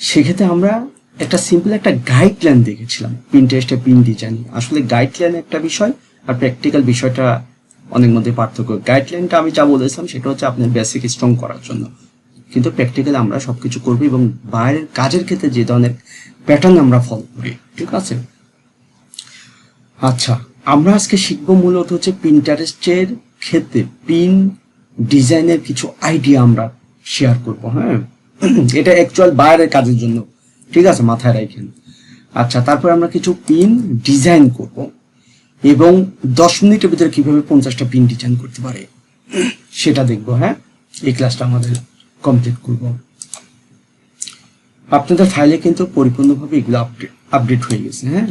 সেক্ষেত্রে আমরা একটা সিম্পল একটা গাইডলাইন দেখেছিলাম। পিনটেস্টে পিন ডিজাইন আসলে গাইডলাইন একটা বিষয় আর প্র্যাকটিক্যাল বিষয়টা অনেক মধ্যে পার্থক্য। গাইডলাইনটা আমি যা বলেছিলাম সেটা হচ্ছে আপনার বেসিক স্ট্রং করার জন্য। কিন্তু প্র্যাকটিক্যালি আমরা সব কিছু করব এবং বাইরের কাজের ক্ষেত্রে যে ধরনের প্যাটার্ন আমরা ফলো করি। ঠিক আছে? আচ্ছা আমরা আজকে শিখব মূলত হচ্ছে পিন্টারেস্টের ক্ষেত্রে পিন ডিজাইনের কিছু আইডিয়া আমরা শেয়ার করব হ্যাঁ? এটা অ্যাকচুয়াল বাইরের কাজের জন্য। ঠিক আছে, মাথায় রাখেন আচ্ছা তারপর আমরা কিছু পিন ডিজাইন করব এবং দশ মিনিটের ভিতরে কীভাবে পঞ্চাশটা পিন ডিজাইন করতে পারে, সেটা দেখব হ্যাঁ? এই ক্লাসটা আমাদের কমপ্লিট করব। আপনাদের ফাইলে কিন্তু পরিপূর্ণভাবে এগুলো আপডেট আপডেট হয়ে গেছে হ্যাঁ?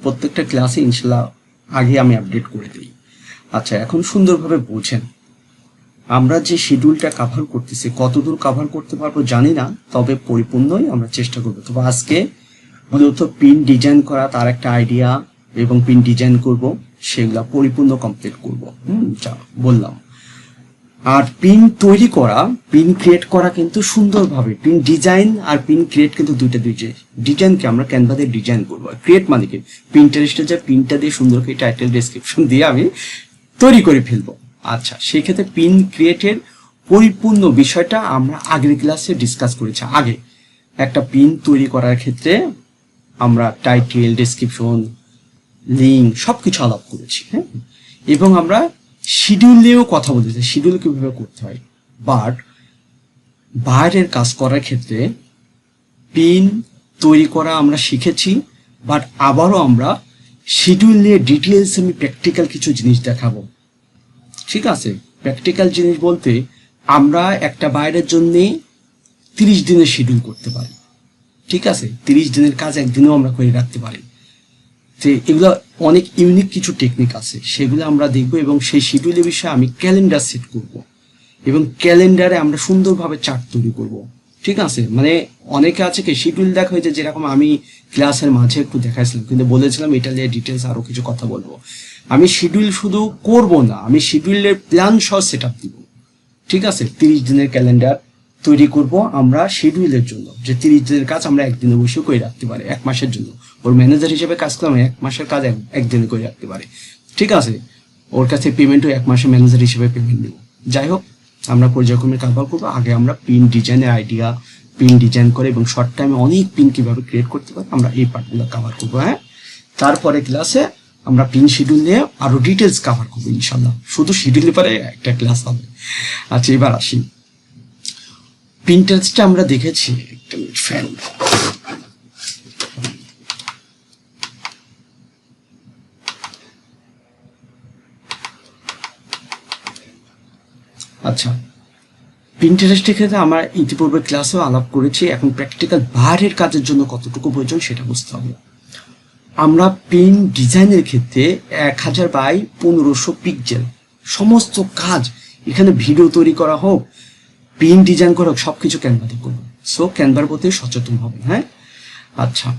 প্রত্যেকটা ক্লাসে ইনশাল্লাহ আগে আমি আপডেট করে দিই। আচ্ছা এখন সুন্দরভাবে বোঝেন। আমরা যে শিডিউলটা কাভার করতেছি, কতদূর কাভার করতে পারব জানি না, তবে পরিপূর্ণই আমরা চেষ্টা করব। তবে আজকে মূলত পিন ডিজাইন করা, তার একটা আইডিয়া এবং পিন ডিজাইন করব, সেগুলা পরিপূর্ণ কমপ্লিট করব। হুম, যা বললাম। আর পিন তৈরি করা পিন ক্রিয়েট করা কিন্তু সুন্দরভাবে পিন ডিজাইন আর পিন ক্রিয়েট কিন্তু দুইটা দুই ডিজাইনকে আমরা ক্যানভা দিয়ে ডিজাইন করব। ক্রিয়েট মানে কি? পিন্টারেস্টে যে পিনটা দিয়ে সুন্দর করে টাইটেল ডেসক্রিপশন দিয়ে আমি তৈরি করে ফেলব। আচ্ছা সেই ক্ষেত্রে পিন ক্রিয়েটের পরিপূর্ণ বিষয়টা আমরা আগের ক্লাসে ডিসকাস করেছি। আগে একটা পিন তৈরি করার ক্ষেত্রে আমরা টাইটেল ডেসক্রিপশন লিঙ্ক সব কিছু আলাপ করেছি হ্যাঁ? এবং আমরা শিডিউল নিয়েও কথা বলেছি। শিডিউল কীভাবে করতে হয়? বাট বাইরের কাজ করার ক্ষেত্রে পিন তৈরি করা আমরা শিখেছি বাট আবারও আমরা শিডিউল নিয়ে ডিটেলস আমি প্র্যাকটিক্যাল কিছু জিনিস দেখাবো। ঠিক আছে প্র্যাকটিক্যাল জিনিস বলতে আমরা একটা বাইরের জন্যে তিরিশ দিনের শিডিউল করতে পারি। ঠিক আছে, তিরিশ দিনের কাজ একদিনেও আমরা করে রাখতে পারি। যে এগুলো অনেক ইউনিক কিছু টেকনিক আছে, সেগুলো আমরা দেখব এবং সেই শিডিউলের বিষয়ে আমি ক্যালেন্ডার সেট করব। এবং ক্যালেন্ডারে আমরা সুন্দরভাবে চার্ট তৈরি করব। ঠিক আছে মানে অনেকে আছে কি শিডিউল দেখা হয়েছে, যেরকম আমি ক্লাসের মাঝে একটু দেখাইছিলাম, কিন্তু বলেছিলাম এটা নিয়ে ডিটেলস আরও কিছু কথা বলব। আমি শিডিউল শুধু করব না, আমি শিডিউলের প্ল্যান সহ সেট আপ দিব। ঠিক আছে? তিরিশ দিনের ক্যালেন্ডার তৈরি করব আমরা শিডিউলের জন্য। যে তিরিশ দিনের কাজ আমরা একদিনে বসে করে রাখতে পারি, এক মাসের জন্য। ওর ম্যানেজার হিসেবে কাজ করলাম এক মাসের কাজ এক- একদিনে করে রাখতে পারি। ঠিক আছে? ওর কাছে পেমেন্টও এক মাসে ম্যানেজার হিসেবে পেমেন্ট নেব। যাই হোক, আমরা পর্যায়ক্রমে কাভার করব। আগে আমরা পিন ডিজাইনের আইডিয়া পিন ডিজাইন করে এবং শর্ট টাইমে অনেক পিন কীভাবে ক্রিয়েট করতে পারি, আমরা এই পার্টগুলো কাভার করব হ্যাঁ? তারপরে ক্লাসে আমরা পিন শিডিউল নিয়ে আরও ডিটেলস কাভার করব ইনশাল্লাহ শুধু শিডিউল পরে একটা ক্লাস হবে। আচ্ছা এবার আসি। পিন্টারেস্টটা আমরা দেখেছি ফ্যান আচ্ছা পিন্টারেস্টের ক্ষেত্রে আমরা ইতিপূর্বে ক্লাসেও আলাপ করেছি। এখন প্র্যাকটিক্যাল বাইরের কাজের জন্য কতটুকু প্রয়োজন সেটা বুঝতে হবে। আমরা পিন ডিজাইনের ক্ষেত্রে এক হাজার বাই পনেরোশো পিকজেল সমস্ত কাজ এখানে ভিডিও তৈরি করা হোক পিন ডিজাইন করা হোক, সবকিছু ক্যানভাতে করব। সো ক্যানভার প্রতি সচেতন হবে হ্যাঁ? আচ্ছা।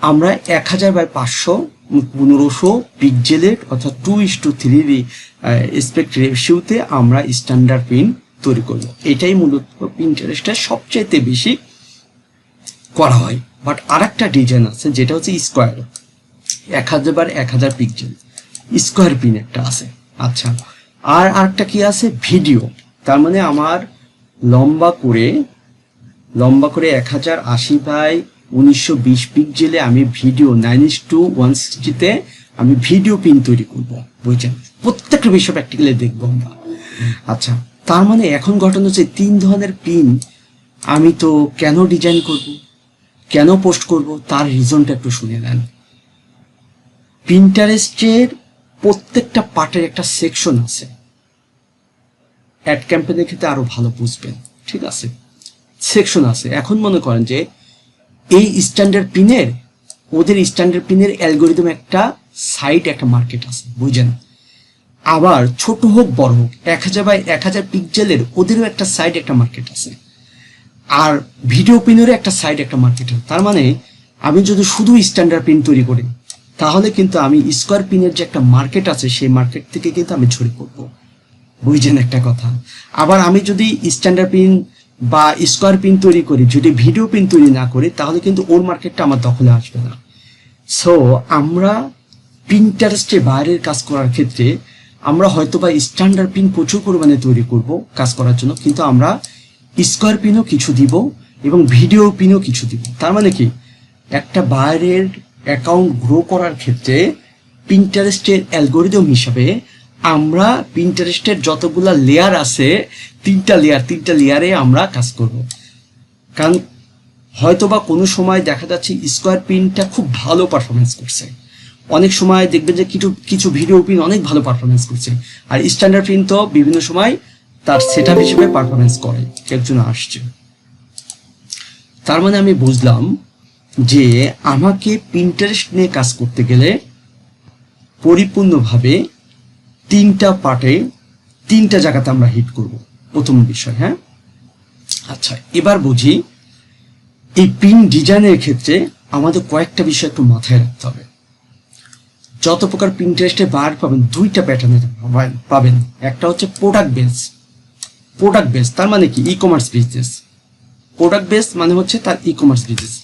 আমরা এক হাজার বাই পাঁচশো পনেরোশো পিকজেলের অর্থাৎ two is to three aspect রেশিওতে আমরা স্ট্যান্ডার্ড পিন তৈরি করব। এটাই মূলত পিন্টারেস্টের সবচাইতে বেশি করা হয়। বাট আর একটা ডিজাইন আছে যেটা হচ্ছে স্কোয়ার এক হাজার বার এক হাজার পিক্সেল স্কোয়ার পিন একটা আছে। আচ্ছা আর আরেকটা কি আছে? ভিডিও তার মানে আমার লম্বা করে লম্বা করে এক হাজার আশি বাই উনিশশো বিশ পিক্সেলে আমি video nine is to one সিক্সটিতে আমি ভিডিও পিন তৈরি করব, বুঝছেন? প্রত্যেকটা বিষয় প্র্যাকটিক্যালি দেখব আমরা। আচ্ছা তার মানে এখন ঘটনা হচ্ছে তিন ধরনের পিন আমি তো কেন ডিজাইন করব? কেন পোস্ট করব তার রিজনটা একটু শুনে নেন। পিন্টারেস্টের প্রত্যেকটা পার্টের একটা সেকশন আছে। অ্যাড ক্যাম্পেনের ক্ষেত্রে আরও ভালো বুঝবেন। ঠিক আছে? সেকশন আছে। এখন মনে করেন যে, এই স্ট্যান্ডার্ড পিনের ওদের স্ট্যান্ডার্ড পিনের অ্যালগোরিদম একটা সাইট একটা মার্কেট আছে। বুঝেন আবার ছোট হোক, বড় হোক, এক হাজার বাই এক হাজার পিক্সেলের ওদেরও একটা সাইড একটা মার্কেট আছে। আর ভিডিও পিনেরও একটা সাইড একটা মার্কেট তার মানে আমি যদি শুধু স্ট্যান্ডার্ড পিন তৈরি করি, তাহলে কিন্তু আমি স্কোয়ার পিনের যে একটা মার্কেট আছে, সেই মার্কেট থেকে কিন্তু আমি ছড়ি পড়ব। বুঝছেন একটা কথা? আবার আমি যদি স্ট্যান্ডার্ড পিন বা স্কোয়ার পিন তৈরি করি, যদি ভিডিও পিন তৈরি না করি, তাহলে কিন্তু ওর মার্কেটটা আমার দখলে আসবে না। সো আমরা পিন্টারেস্টে বাইরের কাজ করার ক্ষেত্রে, আমরা হয়তো বা স্ট্যান্ডার্ড পিন প্রচুর পরিমাণে তৈরি করব কাজ করার জন্য, কিন্তু আমরা স্কোয়ার কিছু দিব এবং ভিডিও পিনও কিছু দিব। তার মানে কি? একটা বাইরের অ্যাকাউন্ট গ্রো করার ক্ষেত্রে পিন্টারেস্টের অ্যালগোরিদম হিসাবে আমরা পিন্টারেস্টের যতগুলা লেয়ার আছে, তিনটা লেয়ার তিনটা লেয়ারে আমরা কাজ করব। কারণ হয়তোবা কোনো সময় দেখা যাচ্ছে স্কোয়ার পিনটা খুব ভালো পারফরমেন্স করছে। অনেক সময় দেখবেন যে কিছু কিছু ভিডিও পিন অনেক ভালো পারফরমেন্স করছে। আর স্ট্যান্ডার্ড পিন তো বিভিন্ন সময় তার সেট আপ হিসেবে পারফরমেন্স করে, একজন আসছে। তার মানে আমি বুঝলাম যে আমাকে পিন্টারেস্ট নিয়ে কাজ করতে গেলে পরিপূর্ণভাবে তিনটা পার্টে, তিনটা জায়গাতে আমরা হিট করব। প্রথম বিষয় হ্যাঁ? আচ্ছা এবার বুঝি এই পিন ডিজাইনের ক্ষেত্রে আমাদের কয়েকটা বিষয় একটু মাথায় রাখতে হবে। যত প্রকার পিন্টারেস্টে বার পাবেন, দুইটা প্যাটার্নের পাবেন। একটা হচ্ছে প্রোডাক্ট বেস প্রোডাক্ট বেস তার মানে কি? E commerce business product base মানে হচ্ছে তার ই কমার্স বিজনেস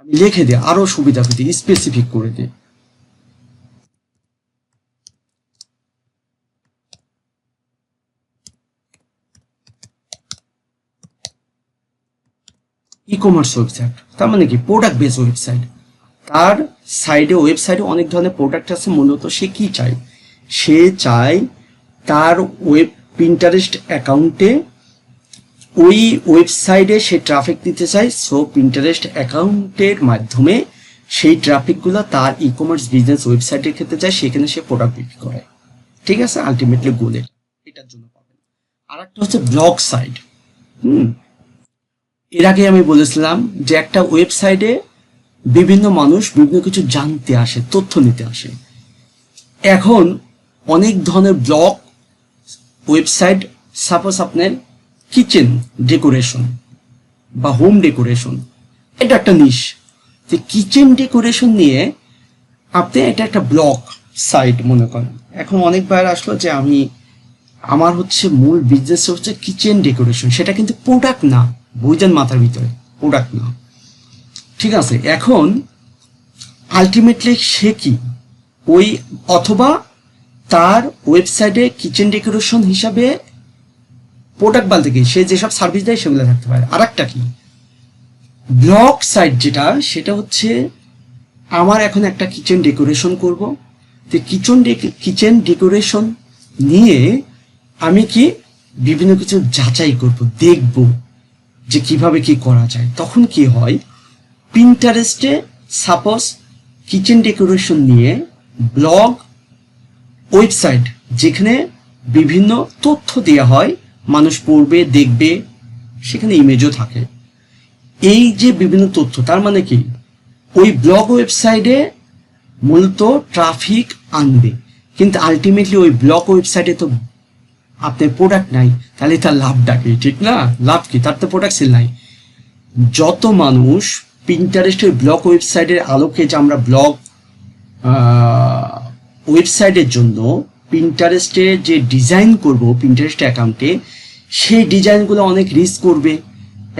আমি লিখে দিই, আরও সুবিধা দিই স্পেসিফিক করে দিই। ই কমার্স ওয়েবসাইট তার মানে কি? প্রোডাক্ট বেস ওয়েবসাইট তার সাইডে ওয়েবসাইটে অনেক ধরনের প্রোডাক্ট আছে, মূলত সে কি চায়? সে চায় তার ওয়েব পিন্টারেস্ট অ্যাকাউন্টে ওই ওয়েবসাইটে সে ট্রাফিক দিতে চায় সো প্রিন্টারেস্ট অ্যাকাউন্টের মাধ্যমে সেই ট্রাফিকগুলো তার ই কমার্স বিজনেস ওয়েবসাইটের ক্ষেত্রে যায়, সেখানে সে প্রোডাক্ট বিক্রি করে। ঠিক আছে? আলটিমেটলি গোলের এটার জন্য পাবেন। আর একটা হচ্ছে ব্লগ সাইট হুম? এর আগে আমি বলেছিলাম যে একটা ওয়েবসাইটে বিভিন্ন মানুষ বিভিন্ন কিছু জানতে আসে, তথ্য নিতে আসে। এখন অনেক ধরনের ব্লগ ওয়েবসাইট সাপোজ আপনার কিচেন ডেকোরেশন বা হোম ডেকোরেশন এটা একটা নিশ যে কিচেন ডেকোরেশন নিয়ে আপনি এটা একটা ব্লগ সাইট মনে করেন। এখন অনেকবার আসলো যে আমি, আমার হচ্ছে মূল বিজনেস হচ্ছে কিচেন ডেকোরেশন সেটা কিন্তু প্রোডাক্ট না বুঝেন মাথার ভিতরে প্রোডাক্ট না। ঠিক আছে, এখন আলটিমেটলি সে কি? ওই অথবা তার ওয়েবসাইটে কিচেন ডেকোরেশন হিসাবে প্রোডাক্ট বলতে কি সে যেসব সার্ভিস দেয় সেগুলো থাকতে পারে। আর একটা কি? ব্লগ সাইট যেটা, সেটা হচ্ছে আমার এখন একটা কিচেন ডেকোরেশন করব। তো কিচেন কিচেন ডেকোরেশন নিয়ে আমি কি বিভিন্ন কিছু যাচাই করব, দেখব যে কীভাবে কি করা যায়। তখন কি হয় পিন্টারেস্টে সাপোজ কিচেন ডেকোরেশন নিয়ে ব্লগ ওয়েবসাইট যেখানে বিভিন্ন তথ্য দেওয়া হয়, মানুষ পড়বে, দেখবে, সেখানে ইমেজও থাকে। এই যে বিভিন্ন তথ্য, তার মানে কি? ওই ব্লগ ওয়েবসাইটে মূলত ট্রাফিক আনবে। কিন্তু আলটিমেটলি ওই ব্লগ ওয়েবসাইটে তো আপনার প্রোডাক্ট নাই, তাহলে তার লাভটা কি? ঠিক না? লাভ কি? তার তো প্রোডাক্ট সেল নাই। যত মানুষ পিন্টারেস্টের ব্লগ ওয়েবসাইটের আলোকে যে আমরা ব্লগ ওয়েবসাইটের জন্য পিন্টারেস্টে যে ডিজাইন করব পিন্টারেস্ট অ্যাকাউন্টে সেই ডিজাইনগুলো অনেক রিস্ক করবে।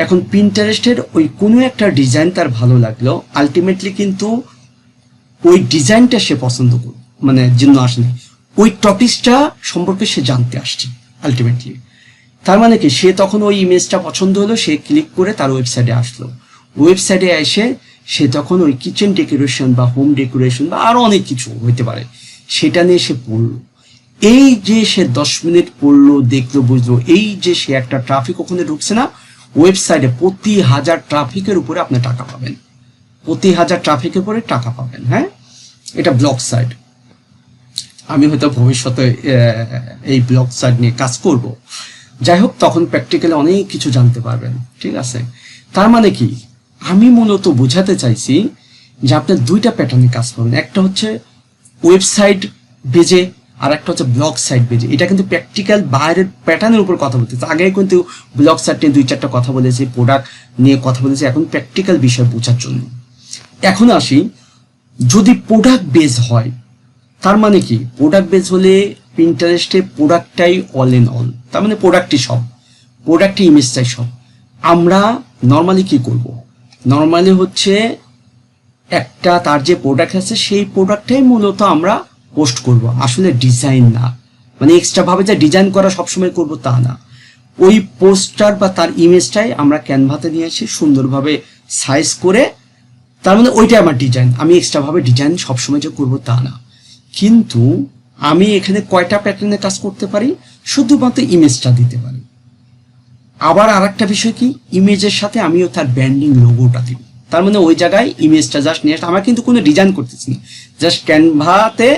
এখন পিন্টারেস্টের ওই কোনো একটা ডিজাইন তার ভালো লাগল আলটিমেটলি কিন্তু ওই ডিজাইনটা সে পছন্দ করবে মানে জন্য আসেনি। ওই টপিকটা সম্পর্কে সে জানতে আসছে আলটিমেটলি তার মানে কি, সে তখন ওই ইমেজটা পছন্দ হলো, সে ক্লিক করে তার ওয়েবসাইটে আসলো। ওয়েবসাইটে এসে সে তখন ওই কিচেন ডেকোরেশন বা হোম ডেকোরেশন বা আরও অনেক কিছু হইতে পারে। সেটা নিয়ে সে পড়ল। এই যে সে দশ মিনিট পড়ল, দেখল, বুঝলো, এই যে সে একটা ট্রাফিক ওখানে ঢুকছে না ওয়েবসাইটে প্রতি হাজার ট্রাফিকের উপরে আপনি টাকা পাবেন। প্রতি হাজার ট্রাফিকের উপরে টাকা পাবেন হ্যাঁ? এটা ব্লক সাইট আমি হয়তো ভবিষ্যতে এই ব্লক সাইট নিয়ে কাজ করব। যাই হোক, তখন প্র্যাকটিক্যালি অনেক কিছু জানতে পারবেন, ঠিক আছে? তার মানে কি? আমি মূলত বোঝাতে চাইছি যে আপনি দুইটা প্যাটার্নে কাজ করবেন একটা হচ্ছে ওয়েবসাইট বেজে আর একটা হচ্ছে ব্লগ সাইট বেজে এটা কিন্তু প্র্যাকটিক্যাল বাইরের প্যাটার্নের উপর কথা বলতেছে। আগে কিন্তু ব্লগ সাইট নিয়ে দুই চারটা কথা বলেছি প্রোডাক্ট নিয়ে কথা বলেছি, এখন প্র্যাকটিক্যাল বিষয় বোঝার জন্য। এখন আসি, যদি প্রোডাক্ট বেজ হয়, তার মানে কি? প্রোডাক্ট বেস হলে পিন্টারেস্টে প্রোডাক্টটাই অল ইন অল তার মানে প্রোডাক্টই সব প্রোডাক্টই ইমেজটাই সব। আমরা নর্মালি কি করব? নর্মালি হচ্ছে একটা তার যে প্রোডাক্ট আছে, সেই প্রোডাক্টটাই মূলত আমরা পোস্ট করব। আসলে ডিজাইন না। মানে এক্সট্রা ভাবে যে ডিজাইন করা সবসময় করব তা না। ওই পোস্টার বা তার ইমেজটাই আমরা ক্যানভাতে নিয়ে এসে সুন্দরভাবে সাইজ করে, তার মানে ওইটাই আমার ডিজাইন আমি এক্সট্রা ভাবে ডিজাইন সবসময় যে করব তা না। কিন্তু আমি এখানে কয়টা প্যাটার্নে কাজ করতে পারি? শুধুমাত্র ইমেজটা দিতে পারি। আবার আর একটা বিষয় কি? ইমেজের সাথে আমিও তার ব্র্যান্ডিং লোগোটা দিব। তার মানে ওই জায়গায় ইমেজটা জাস্ট নিয়ে আসতে আমার কিন্তু কোনো ডিজাইন করতেছি না। জাস্ট ক্যানভাতে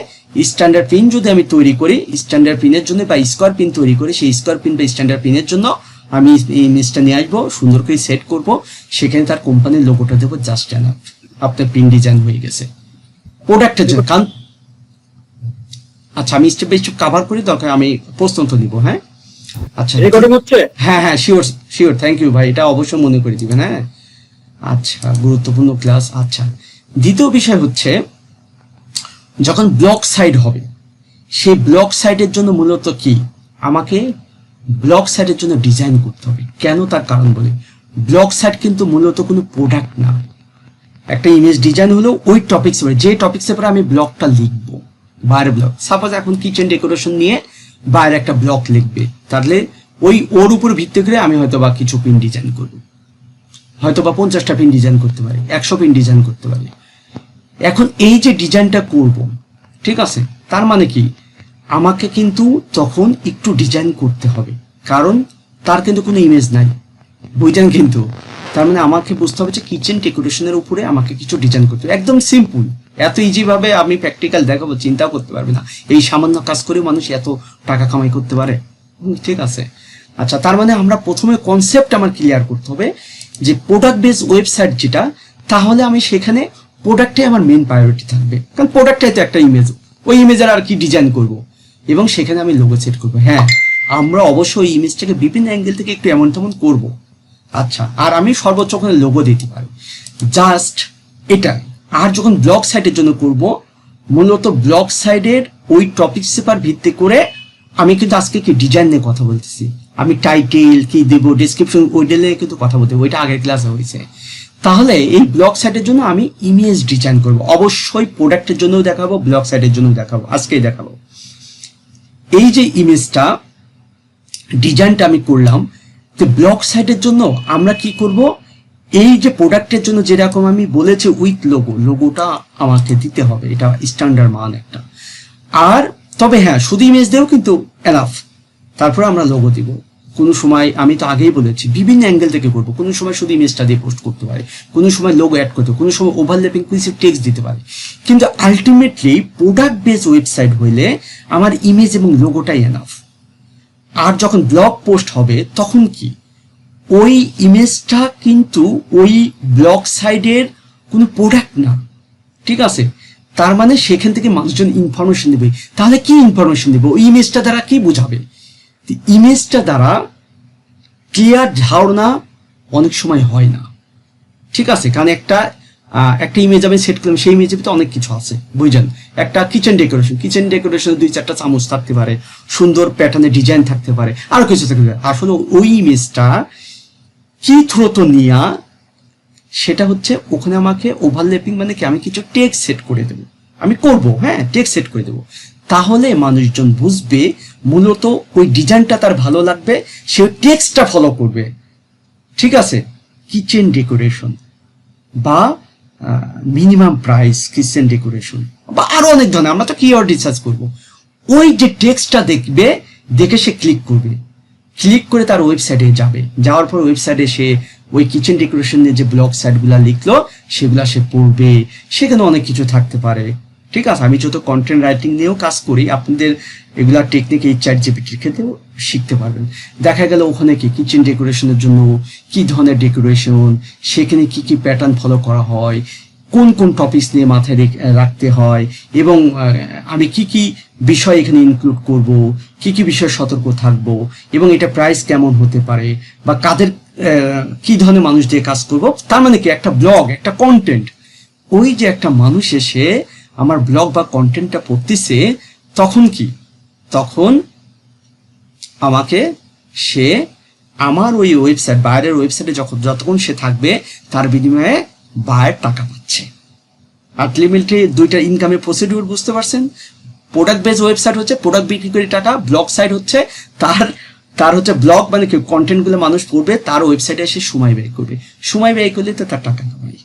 স্ট্যান্ডার্ড পিন যদি আমি তৈরি করি স্ট্যান্ডার্ড পিনের জন্য বা স্কোয়ার পিন তৈরি করি সেই স্কোয়ার পিন বা স্ট্যান্ডার্ড পিনের জন্য আমি ইমেজটা নিয়ে আসব সুন্দর করে সেট করব। সেখানে তার কোম্পানির লোগোটা দেবো জাস্ট এনাফ আপনার পিন ডিজাইন হয়ে গেছে। প্রোডাক্টের জন্য। কারণ আচ্ছা আমি স্টেপ বাই স্টেপ কাভার করি দরকার আমি প্রস্তুত দিব হ্যাঁ? আচ্ছা। রেকর্ডিং হচ্ছে? হ্যাঁ হ্যাঁ শিওর শিওর থ্যাংক ইউ ভাই। এটা অবশ্যই মনে করে দিবেন হ্যাঁ? আচ্ছা গুরুত্বপূর্ণ ক্লাস আচ্ছা। দ্বিতীয় বিষয় হচ্ছে, যখন ব্লক সাইড হবে, সেই ব্লক সাইডের জন্য মূলত কি? আমাকে ব্লক সাইডের জন্য ডিজাইন করতে হবে। কেন তার কারণ বলি? ব্লক সাইড কিন্তু মূলত কোনো প্রোডাক্ট না। একটা ইমেজ ডিজাইন হলো ওই টপিক্স যে টপিক্সের পরে আমি ব্লকটা লিখব বাইরের ব্লক সাপোজ এখন কিচেন ডেকোরেশন নিয়ে বাইরে একটা ব্লক লিখবে। তাহলে ওই ওর উপর ভিত্তি করে আমি হয়তো বা কিছু পিন ডিজাইন করব। হয়তো বা পঞ্চাশটা পিন ডিজাইন করতে পারি, একশো পিন ডিজাইন করতে পারি। এখন এই যে ডিজাইনটা করব, ঠিক আছে? তার মানে কি? আমাকে কিন্তু তখন একটু ডিজাইন করতে হবে, কারণ তার কিন্তু কোনো ইমেজ নাই। বুঝলেন কিন্তু? তার মানে আমাকে বুঝতে হবে যে কিচেন ডেকোরেশনের উপরে আমাকে কিছু ডিজাইন করতে হবে। একদম সিম্পল এত ইজিভাবে আমি প্র্যাকটিক্যাল দেখাবো, চিন্তাও করতে পারবে না। এই সামান্য কাজ করে মানুষ এত টাকা কামাই করতে পারে? ঠিক আছে। আচ্ছা তার মানে আমরা প্রথমে কনসেপ্ট আমার ক্লিয়ার করতে হবে যে প্রোডাক্ট বেস ওয়েবসাইট যেটা, তাহলে আমি সেখানে প্রোডাক্টটাই আমার মেন প্রায়োরিটি থাকবে। কারণ প্রোডাক্টটাই তো একটা ইমেজ ওই ইমেজের আর কি ডিজাইন করব? এবং সেখানে আমি লোগো সেট করব। হ্যাঁ আমরা অবশ্যই ওই ইমেজটাকে বিভিন্ন অ্যাঙ্গেল থেকে একটু এমন তেমন করব। আচ্ছা আর আমি সর্বোচ্চ ওখানে লোগো দিতে পারি জাস্ট এটা আর যখন ব্লগ সাইটের জন্য করব, মূলত ব্লগ সাইডের ওই টপিক সেপার ভিত্তি করে আমি কিন্তু আজকে কি ডিজাইন নিয়ে কথা বলতেছি। আমি টাইটেল কি দেবো ডিসক্রিপশন ওই নিয়ে কিন্তু কথা বলতে ওইটা আগের ক্লাসে হয়েছে। তাহলে এই ব্লগ সাইটের জন্য আমি ইমেজ ডিজাইন করব। অবশ্যই প্রোডাক্টের জন্যও দেখাবো ব্লগ সাইটের জন্য দেখাবো, আজকেই দেখাবো। এই যে ইমেজটা ডিজাইনটা আমি করলাম, তো ব্লক সাইটের জন্য আমরা কি করব? এই যে প্রোডাক্টের জন্য যেরকম আমি বলেছি উইথ লোগো লোগোটা আমাকে দিতে হবে, এটা স্ট্যান্ডার্ড মান একটা। আর, তবে হ্যাঁ শুধু ইমেজ দেও কিন্তু এনাফ তারপরে আমরা লোগো দিব। কোনো সময় আমি তো আগেই বলেছি, বিভিন্ন অ্যাঙ্গেল থেকে করব। কোনো সময় শুধু ইমেজটা দিয়ে পোস্ট করতে পারে, কোনো সময় লোগো অ্যাড করতে, কোনো সময় ওভারল্যাপিং কিছু টেক্সট দিতে পারে। কিন্তু আলটিমেটলি প্রোডাক্ট বেস ওয়েবসাইট হইলে আমার ইমেজ এবং লোগোটাই এনাফ আর যখন ব্লগ পোস্ট হবে, তখন কি? ওই ইমেজটা কিন্তু ওই ব্লগ সাইডের কোনো প্রোডাক্ট না। ঠিক আছে? তার মানে সেখান থেকে মানুষজন ইনফরমেশন দেবে তাহলে কি ইনফরমেশন দেবে ওই ইমেজটা দ্বারা কি বোঝাবে? ইমেজটা দ্বারা ক্লিয়ার ধারণা অনেক সময় হয় না। ঠিক আছে? কারণ একটা একটা ইমেজ আমি সেট করলাম, সেই ইমেজের ভিতরে অনেক কিছু আছে, বুঝলেন? একটা কিচেন ডেকোরেশন কিচেন ডেকোরেশন দুই চারটা চামচ থাকতে পারে, সুন্দর প্যাটার্নে ডিজাইন থাকতে পারে আরও কিছু থাকতে পারে। আসলে ওই ইমেজটা কি থ্রোত নিয়া, সেটা হচ্ছে ওখানে আমাকে ওভারল্যাপিং মানে কি, আমি কিছু টেক্সট সেট করে দেবো। আমি করব হ্যাঁ টেক্সট সেট করে দেবো। তাহলে মানুষজন বুঝবে মূলত ওই ডিজাইনটা তার ভালো লাগবে, সে টেক্সটটা ফলো করবে। ঠিক আছে? কিচেন ডেকোরেশন বা মিনিমাম প্রাইস কিচেন ডেকোরেশন বা আরও অনেক ধরনের, আমরা তো কিওয়ার্ড রিসার্চ করব। ওই যে টেক্সটটা দেখবে, দেখে সে ক্লিক করবে। ক্লিক করে তার ওয়েবসাইটে যাবে। যাওয়ার পর ওয়েবসাইটে সে ওই কিচেন ডেকোরেশনের যে ব্লগ সাইটগুলো লিখলো, সেগুলা সে পড়বে। সেখানে অনেক কিছু থাকতে পারে। ঠিক আছে, আমি যত কন্টেন্ট রাইটিং নিয়েও কাজ করি, আপনাদের এগুলা টেকনিক এই চ্যাট জিপিটির ক্ষেত্রেও শিখতে পারবেন। দেখা গেল ওখানে কি কিচেন ডেকোরেশনের জন্য কি ধরনের ডেকোরেশন সেখানে কি কি প্যাটার্ন ফলো করা হয়, কোন কোন টপিকস নিয়ে মাথায় রেখ- রাখতে হয়, এবং আমি কি কি বিষয় এখানে ইনক্লুড করব, কি কি বিষয়ে সতর্ক থাকব, এবং এটা প্রাইস কেমন হতে পারে, বা কাদের কি ধরনের মানুষ দিয়ে কাজ করব, তার মানে কি একটা ব্লগ একটা কন্টেন্ট ওই যে একটা মানুষ এসে আমার ব্লগ বা কন্টেন্টটা পড়তেছে, তখন কি? তখন আমাকে সে আমার ওই ওয়েবসাইট বাইরের ওয়েবসাইটে যখন যতক্ষণ সে থাকবে, তার বিনিময়ে বায়ের টাকা পাচ্ছে। আলটিমেটলি দুইটা ইনকামের প্রসিডিউর বুঝতে পারছেন? প্রোডাক্ট বেস ওয়েবসাইট হচ্ছে প্রোডাক্ট বিক্রি করে টাকা ব্লগ সাইট হচ্ছে তার তার হচ্ছে ব্লগ মানে কি কন্টেন্টগুলো মানুষ পড়বে, তার ওয়েবসাইটে এসে সময় ব্যয় করবে। সময় ব্যয় করলে তো তার টাকা কামাই।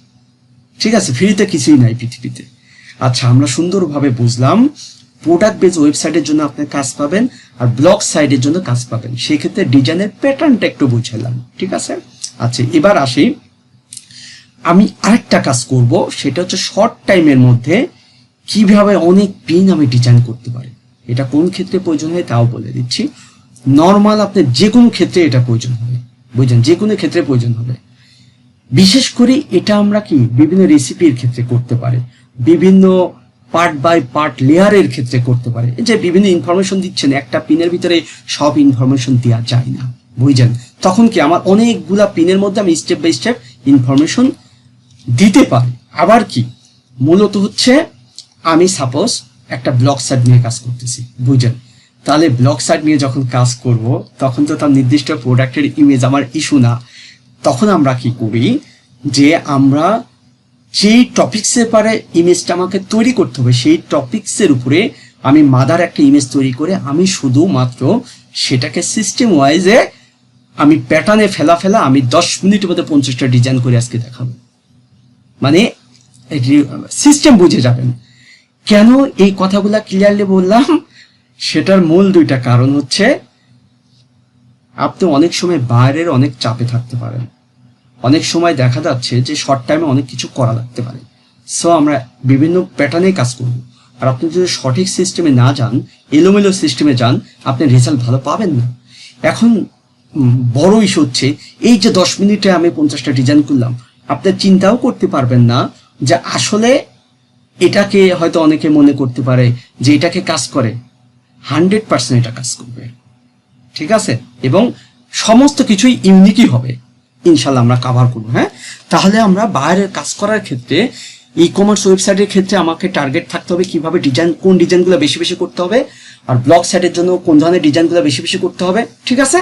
ঠিক আছে? ফ্রিতে কিছুই নাই পৃথিবীতে। আচ্ছা আমরা সুন্দরভাবে বুঝলাম। প্রোডাক্ট বেস ওয়েবসাইটের জন্য আপনি কাজ পাবেন আর ব্লগ সাইটের জন্য কাজ পাবেন। সেই ক্ষেত্রে ডিজাইনের প্যাটার্নটা একটু বুঝালাম, ঠিক আছে? আচ্ছা এবার আসি। আমি আরেকটা কাজ করব, সেটা হচ্ছে শর্ট টাইমের মধ্যে কীভাবে অনেক পিন আমি ডিজাইন করতে পারি। এটা কোন ক্ষেত্রে প্রয়োজন হয় তাও বলে দিচ্ছি। নর্মাল আপনার যে কোনো ক্ষেত্রে এটা প্রয়োজন হবে, বুঝলেন? যে কোনো ক্ষেত্রে প্রয়োজন হবে। বিশেষ করে এটা আমরা কি বিভিন্ন রেসিপির ক্ষেত্রে করতে পারি। বিভিন্ন পার্ট বাই পার্ট লেয়ারের ক্ষেত্রে করতে পারে। যে বিভিন্ন ইনফরমেশন দিচ্ছেন, একটা পিনের ভিতরে সব ইনফরমেশন দেওয়া যায় না। বুঝছেন তখন কি আমার অনেকগুলা পিনের মধ্যে আমি স্টেপ বাই স্টেপ ইনফরমেশন দিতে পারি। আবার কি? মূলত হচ্ছে আমি সাপোজ একটা ব্লক সাইট নিয়ে কাজ করতেছি। বুঝছেন তাহলে ব্লক সাইট নিয়ে যখন কাজ করব, তখন তো তার নির্দিষ্ট প্রোডাক্টের ইমেজ আমার ইস্যু না। তখন আমরা কি করি? যে আমরা যেই টপিক্সের পারে ইমেজটা আমাকে তৈরি করতে হবে। সেই টপিক্সের উপরে আমি মাদার একটা ইমেজ তৈরি করে আমি শুধুমাত্র সেটাকে সিস্টেম ওয়াইজে আমি প্যাটার্নে ফেলা ফেলা আমি দশ মিনিটের মধ্যে পঞ্চাশটা ডিজাইন করে আজকে দেখাবো। মানে সিস্টেম বুঝে যাবেন। কেন এই কথাগুলা ক্লিয়ারলি বললাম? সেটার মূল দুইটা কারণ হচ্ছে, আপনি অনেক সময় বাইরের অনেক চাপে থাকতে পারেন। অনেক সময় দেখা যাচ্ছে যে শর্ট টাইমে অনেক কিছু করা লাগতে পারে। সো আমরা বিভিন্ন প্যাটার্নে কাজ করব। আর আপনি যদি সঠিক সিস্টেমে না যান, এলোমেলো সিস্টেমে যান, আপনি রেজাল্ট ভালো পাবেন না। এখন বড় ইস্যু হচ্ছে, এই যে দশ মিনিটে আমি পঞ্চাশটা ডিজাইন করলাম, আপনি চিন্তাও করতে পারবেন না যে আসলে এটাকে হয়তো অনেকে মনে করতে পারে যে এটাকে কাজ করে। হান্ড্রেড পার্সেন্ট এটা কাজ করবে। ঠিক আছে? এবং সমস্ত কিছুই ইউনিকই হবে। ইনশাল্লাহ আমরা কাভার করব হ্যাঁ? তাহলে আমরা বাইরের কাজ করার ক্ষেত্রে ই কমার্স ওয়েবসাইটের ক্ষেত্রে আমাকে টার্গেট থাকতে হবে কীভাবে ডিজাইন কোন ডিজাইনগুলো বেশি বেশি করতে হবে, আর ব্লগ সাইটের জন্য কোন ধরনের ডিজাইনগুলো বেশি বেশি করতে হবে, ঠিক আছে?